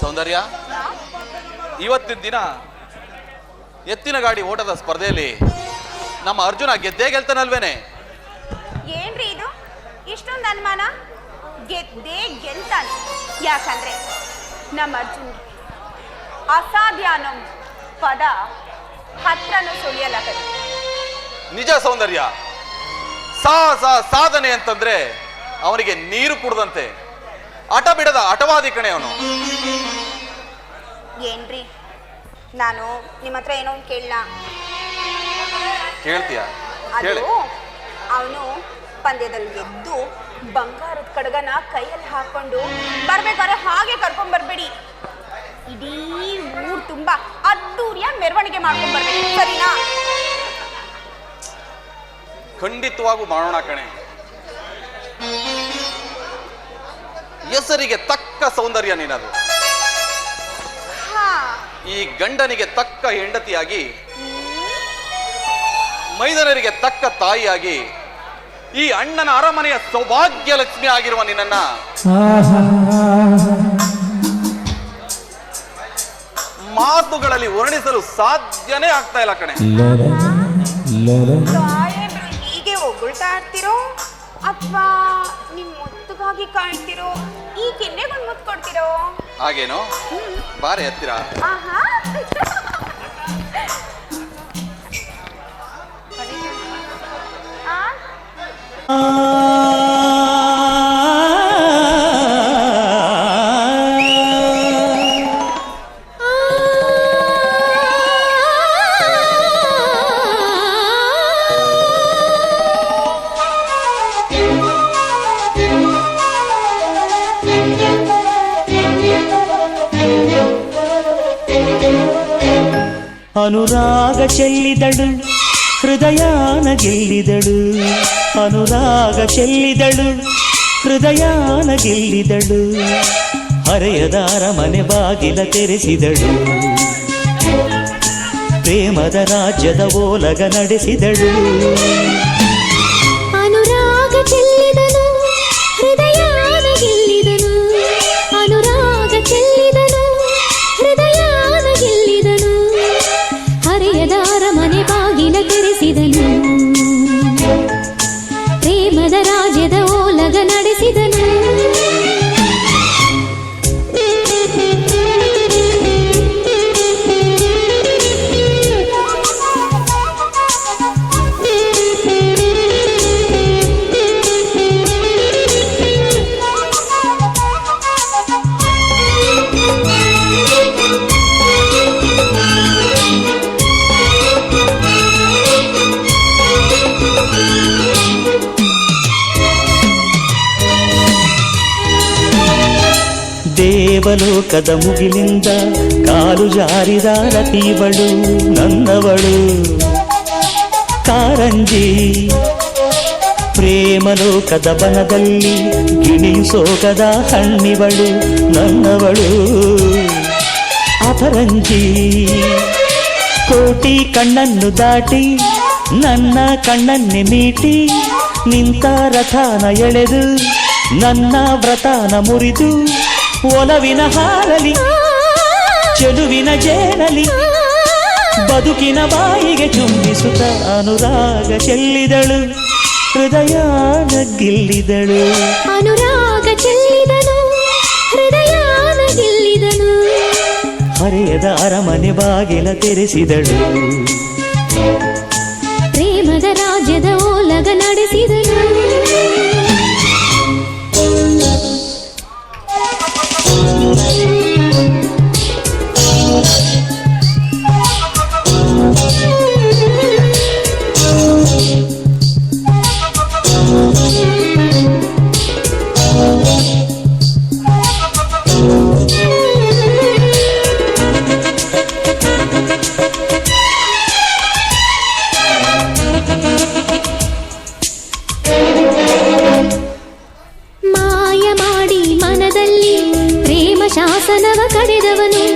ಸೌಂದರ್ಯ? ಇವತ್ತಿನ ದಿನ ಎತ್ತಿನ ಗಾಡಿ ಓಟದ ಸ್ಪರ್ಧೆಯಲ್ಲಿ ನಮ್ಮ ಅರ್ಜುನ ಗೆದ್ದೇ ಗೆಲ್ತಾನಲ್ವೇನೆ? ಏನ್ರಿ ಇದು? ಇಷ್ಟೊಂದು ಅನುಮಾನ? ಗೆದ್ದೇ ಗೆಲ್ತಾನೆ. ಯಾಕಂದ್ರೆ ನಮ್ಮ ಅರ್ಜುನ್ ಅಸಾಧ್ಯ ಅನ್ನೋ ಪದ ಹತ್ರನೂ ಸುಳಿಯಲ್ಲ ನಿಜ ಸೌಂದರ್ಯ. ಸಾಹಸ ಸಾಧನೆ ಅಂತಂದ್ರೆ ಅವನಿಗೆ ನೀರು ಕುಡ್ದಂತೆ. ಹಠ ಬಿಡದ ಹಠವಾದಿ ಕಣೆ ಅವನು. ಏನ್ರಿ? ನಾನು ನಿಮ್ಮ ಹತ್ರ ಏನೋ ಒಂದು ಕೇಳಲ್ಲ ಕೇಳ್ತೀಯ? ಅದು ಕೇಳಿ. ಅವನು ಪಂದ್ಯದಲ್ಲಿ ಗೆದ್ದು ಬಂಗಾರದ ಕಡಗನ ಕೈಯಲ್ಲಿ ಹಾಕೊಂಡು ಬರ್ಬೇಕಾದ್ರೆ ಹಾಗೆ ಕರ್ಕೊಂಡ್ ಬರ್ಬೇಡಿ. ಇಡೀ ಊರ್ ತುಂಬಾ ಅದ್ದೂರಿಯ ಮೆರವಣಿಗೆ ಮಾಡ್ಕೊಂಡ್ ಬರ್ಬೇಕು ಸರಿನಾ? ಖಂಡಿತವಾಗೂ ಮಾಡೋಣ ಕಣೆ. ಹೆಸರಿಗೆ ತಕ್ಕ ಸೌಂದರ್ಯ ನೀನದು. ಹಾ. ಈ ಗಂಡನಿಗೆ ತಕ್ಕ ಹೆಂಡತಿಯಾಗಿ ಮೈದನರಿಗೆ ತಕ್ಕ ತಾಯಿಯಾಗಿ ಈ ಅಣ್ಣನ ಅರಮನೆಯ ಸೌಭಾಗ್ಯ ಲಕ್ಷ್ಮಿ ಆಗಿರುವ ನಿನ್ನನ್ನ. ಮಾತುಗಳಲ್ಲಿ ವರ್ಣಿಸಲು ಸಾಧ್ಯನೇ ಆಗ್ತಾ ಇಲ್ಲ ಕಣೆ. ಹೀಗೆ ಹೊಗಳ್ತಾ ಇರ್ತಿರೋ? ಅಥವಾ ನಿಮ್ ಮುತ್ತುಗಾಗಿ ಕಾಣ್ತಿರೋ ಈ ಕೆನ್ನೆಗೊಂದು ಮುತ್ತು ಕೊಡ್ತಿರೋ ಹಾಗೇನೋ? ಬಾರಿ ಹತ್ತಿರ. ಆಹಾ. ಆ? ಅನುರಾಗ ಚೆಲ್ಲಿದಳು, ಹೃದಯಾನ ಗೆಲ್ಲಿದಳು. ಅನುರಾಗ ಚೆಲ್ಲಿದಳು, ಹೃದಯಾನ ಗೆಲ್ಲಿದಳು. ಹರೆಯದಾರ ಮನೆ ಬಾಗಿಲ ತೆರೆಸಿದಳು. ಪ್ರೇಮದ ರಾಜ್ಯದ ಓಲಗ ನಡೆಸಿದಳು. ರಾಜ್ಯದ ಓಲಗ ನಡೆಸಿದನು. ದೇವಲೋಕದ ಮುಗಿಲಿಂದ ಕಾಲು ಜಾರಿದ ರತಿವಳು ನನ್ನವಳು. ಕಾರಂಜಿ, ಪ್ರೇಮಲೋಕದ ಬನದಲ್ಲಿ ಗಿಣಿಸೋಗದ ಹಣ್ಣಿವಳು ನನ್ನವಳು. ಅಪರಂಜಿ, ಕೋಟಿ ಕಣ್ಣನ್ನು ದಾಟಿ ನನ್ನ ಕಣ್ಣನ್ನೆ ಮೀಟಿ ನಿಂತ ರಥಾನ ಎಳೆದು ನನ್ನ ವ್ರತಾನ ಮುರಿದು ಒಲವಿನ ಹಾರಲಿ ಚೆಲುವಿನ ಜೇನಲಿ ಬದುಕಿನ ಬಾಯಿಗೆ ಚುಂಬಿಸುತ್ತ ಅನುರಾಗ ಚೆಲ್ಲಿದಳು ಹೃದಯಾನ ಗೆಲ್ಲಿದಳು ಅನುರಾಗ ಚೆಲ್ಲಿದನು ಹೃದಯಾನ ಗೆಲ್ಲಿದನು ಹರೆಯದ ಅರಮನೆ ಬಾಗಿಲ ತೆರೆಸಿದಳು ಪ್ರೇಮದ ರಾಜ್ಯದ ಓಲಗ ನಡೆಸಿದನು ಮಾಯ ಮಾಡಿ ಮನದಲ್ಲಿ ಪ್ರೇಮ ಶಾಸನವ ಕಡೆದವನು